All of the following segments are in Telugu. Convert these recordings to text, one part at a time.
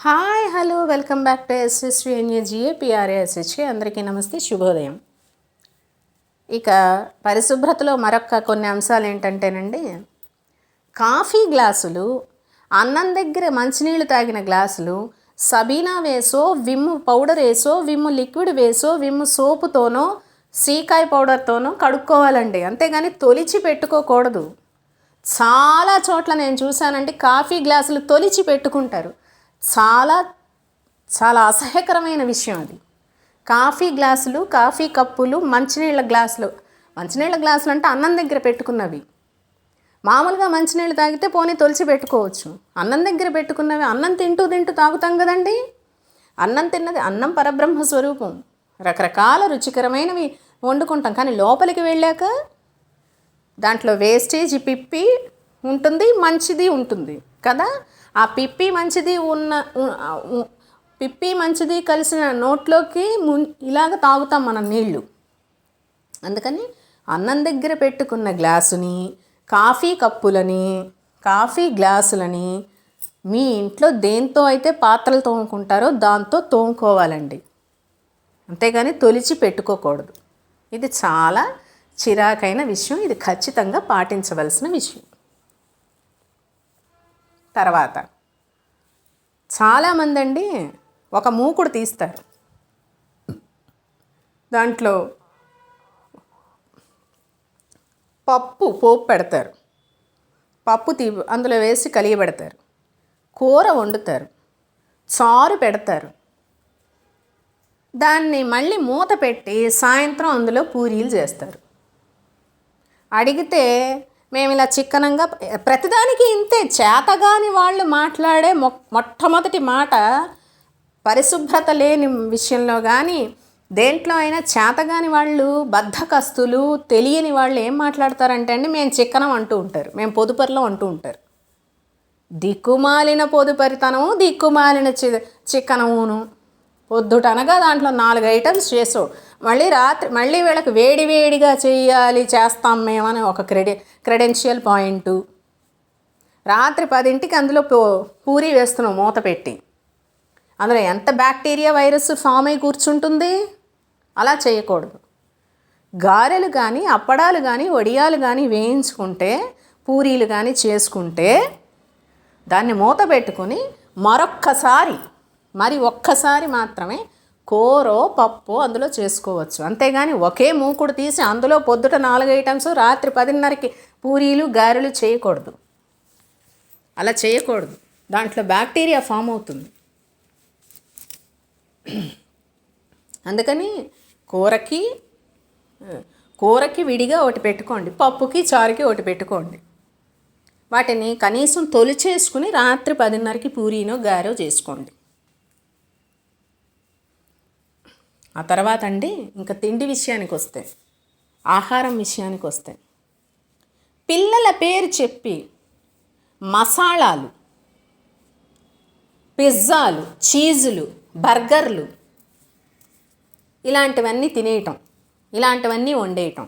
Hi hello welcome back to SSV NAGA PRASHA అందరికీ నమస్తే శుభోదయం. ఇక పరిశుభ్రతలో మరొక కొన్ని అంశాలు ఏంటంటేనండి కాఫీ గ్లాసులు అన్నం దగ్గర మంచినీళ్ళు తాగిన గ్లాసులు సబీనా వేసో విమ్ పౌడర్ వేసో విమ్ లిక్విడ్ వేసో విమ్ సోపుతోనో సీకాయ పౌడర్తోనో కడుక్కోవాలండి. అంతేగాని తొలిచి పెట్టుకోకూడదు. చాలా చోట్ల నేను చూశానండి కాఫీ గ్లాసులు తొలిచి పెట్టుకుంటారు. చాలా చాలా అసహ్యకరమైన విషయం అది. కాఫీ గ్లాసులు కాఫీ కప్పులు మంచినీళ్ళ గ్లాసులు. మంచినీళ్ళ గ్లాసులు అంటే అన్నం దగ్గర పెట్టుకున్నవి. మామూలుగా మంచినీళ్ళు తాగితే పోనీ తొలిచి పెట్టుకోవచ్చు. అన్నం దగ్గర పెట్టుకున్నవి అన్నం తింటూ తింటూ తాగుతాం కదండి? అన్నం తిన్నది అన్నం పరబ్రహ్మ స్వరూపం. రకరకాల రుచికరమైనవి వండుకుంటాం. కానీ లోపలికి వెళ్ళాక దాంట్లో వేస్టేజ్ పిప్పి ఉంటుంది మంచిది ఉంటుంది కదా? ఆ పిప్పి మంచిది ఉన్న పిప్పి మంచిది కలిసిన నోట్లోకి ము ఇలాగ తాగుతాం మనం నీళ్ళు అందుకని అన్నం దగ్గర పెట్టుకున్న గ్లాసుని కాఫీ కప్పులని కాఫీ గ్లాసులని మీ ఇంట్లో దేంతో అయితే పాత్రలు తోముకుంటారో దాంతో తోముకోవాలండి. అంతేగాని తొలిచి పెట్టుకోకూడదు. ఇది చాలా చిరాకైన విషయం. ఇది ఖచ్చితంగా పాటించవలసిన విషయం. తర్వాత. చాలామంది అండి ఒక మూకుడు తీస్తారు. దాంట్లో పప్పు పోపు పెడతారు. పప్పు తీ అందులో వేసి కలియబెడతారు. కూర వండుతారు. చారు పెడతారు. దాన్ని మళ్ళీ మూత పెట్టి సాయంత్రం అందులో పూరీలు చేస్తారు. అడిగితే మేము ఇలా చిక్కనంగా ప్రతిదానికి ఇంతే చేతగాని వాళ్ళు మాట్లాడే మొ మొట్టమొదటి మాట పరిశుభ్రత లేని విషయంలో కానీ దేంట్లో అయినా చేతగాని వాళ్ళు బద్ధకస్తులు తెలియని వాళ్ళు ఏం మాట్లాడతారంటే అండి మేము చిక్కనం అంటూ ఉంటారు. మేము పొదుపరిలో అంటూ ఉంటారు. దిక్కుమాలిన పొదుపరితనము దిక్కుమాలిన చి చిక్కనమును. పొద్దుటనగా దాంట్లో నాలుగు ఐటమ్స్ చేసావు మళ్ళీ రాత్రి మళ్ళీ వీళ్ళకి వేడి వేడిగా చేయాలి చేస్తాం మేమని ఒక క్రెడి క్రెడెన్షియల్ పాయింట్. రాత్రి పదింటికి అందులో పూ పూరి వేస్తున్నాం మూత పెట్టి. అందులో ఎంత బ్యాక్టీరియా వైరస్ ఫామ్ అయి కూర్చుంటుంది? అలా చేయకూడదు. గారెలు కానీ అప్పడాలు కానీ వడియాలు కానీ వేయించుకుంటే పూరీలు కానీ చేసుకుంటే దాన్ని మూత పెట్టుకొని మరొక్కసారి మరి ఒక్కసారి మాత్రమే కూరో పప్పు అందులో చేసుకోవచ్చు. అంతేగాని ఒకే మూకుడు తీసి అందులో పొద్దుట నాలుగు ఐటమ్స్ రాత్రి పదిన్నరకి పూరీలు గారెలు చేయకూడదు. అలా చేయకూడదు. దాంట్లో బ్యాక్టీరియా ఫామ్ అవుతుంది. అందుకని కూరకి కూరకి విడిగా ఒకటి పెట్టుకోండి. పప్పుకి చారుకి ఒకటి పెట్టుకోండి. వాటిని కనీసం తొలిచేసుకుని రాత్రి పదిన్నరకి పూరీనో గారో చేసుకోండి. ఆ తర్వాత అండి ఇంకా తిండి విషయానికి వస్తే ఆహారం విషయానికి వస్తే పిల్లల పేరు చెప్పి మసాలాలు పిజ్జాలు చీజులు బర్గర్లు ఇలాంటివన్నీ తినేయటం ఇలాంటివన్నీ వండేయటం.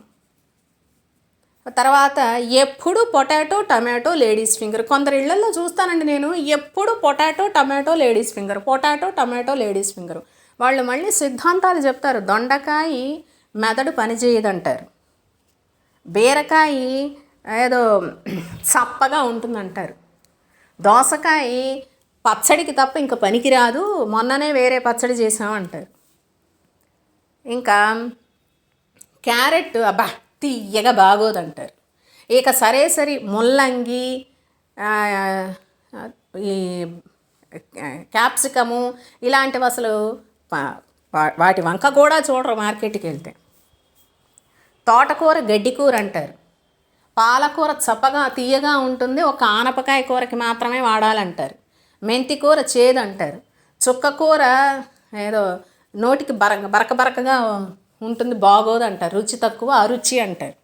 తర్వాత ఎప్పుడు పొటాటో టమాటో లేడీస్ ఫింగర్ కొందరు ఇళ్ళలో చూస్తానండి నేను ఎప్పుడు potato tomato ladies finger potato tomato ladies finger. వాళ్ళు మళ్ళీ సిద్ధాంతాలు చెప్తారు దొండకాయ మెదడు పనిచేయదంటారు బీరకాయ ఏదో చప్పగా ఉంటుందంటారు. దోసకాయ పచ్చడికి తప్ప ఇంకా పనికిరాదు మొన్ననే వేరే పచ్చడి చేసామంటారు ఇంకా క్యారెట్ అబ్బా తీయగా బాగోదంటారు. ఇక సరే సరి ముల్లంగి ఈ క్యాప్సికము ఇలాంటివి అసలు వాటి వంక కూడా చూడరు మార్కెట్కి వెళ్తే. తోటకూర గడ్డి కూర అంటారు. పాలకూర చప్పగా తీయగా ఉంటుంది. ఒక ఆనపకాయ కూరకి మాత్రమే వాడాలంటారు. మెంతి కూర చేదు అంటారు చుక్క కూర ఏదో నోటికి బరక బరక బరకగా ఉంటుంది బాగోదు అంటారు రుచి తక్కువ అరుచి అంటారు.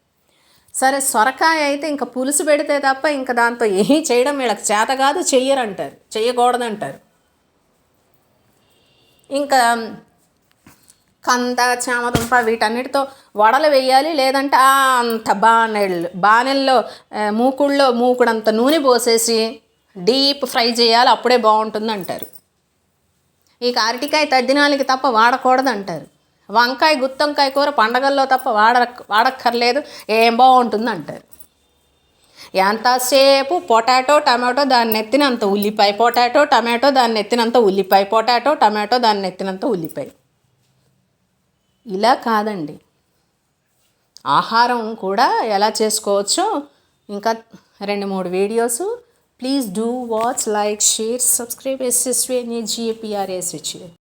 సరే సొరకాయ అయితే ఇంకా పులుసు పెడితే తప్ప ఇంకా దాంతో ఏమీ చేయడం వీళ్ళకి చేత కాదు చెయ్యరంటారు. చేయకూడదంటారు ఇంకా కంద చామదుంప వీటన్నిటితో వడలు వేయాలి. లేదంటే అంత బాణెళ్ళు బాణెల్లో మూకుళ్ళో మూకుడంత నూనె పోసేసి డీప్ ఫ్రై చేయాలి. అప్పుడే బాగుంటుంది అంటారు ఇక అరటికాయ తద్దినాలకి తప్ప వాడకూడదు అంటారు వంకాయ గుత్తొంకాయ కూర పండగల్లో తప్ప వాడ వాడక్కర్లేదు. ఏం బాగుంటుంది అంటారు ఎంతసేపు పొటాటో టమాటో దాన్ని ఎత్తినంత ఉల్లిపాయ పొటాటో టమాటో దాన్ని ఎత్తినంత ఉల్లిపాయ పొటాటో టమాటో దాన్ని ఎత్తినంత ఉల్లిపాయ. ఇలా కాదండి. ఆహారం కూడా ఎలా చేసుకోవచ్చో ఇంకా రెండు మూడు videos. Please do watch like share subscribe. SSV జిఏపిఆర్ఎస్హెచ్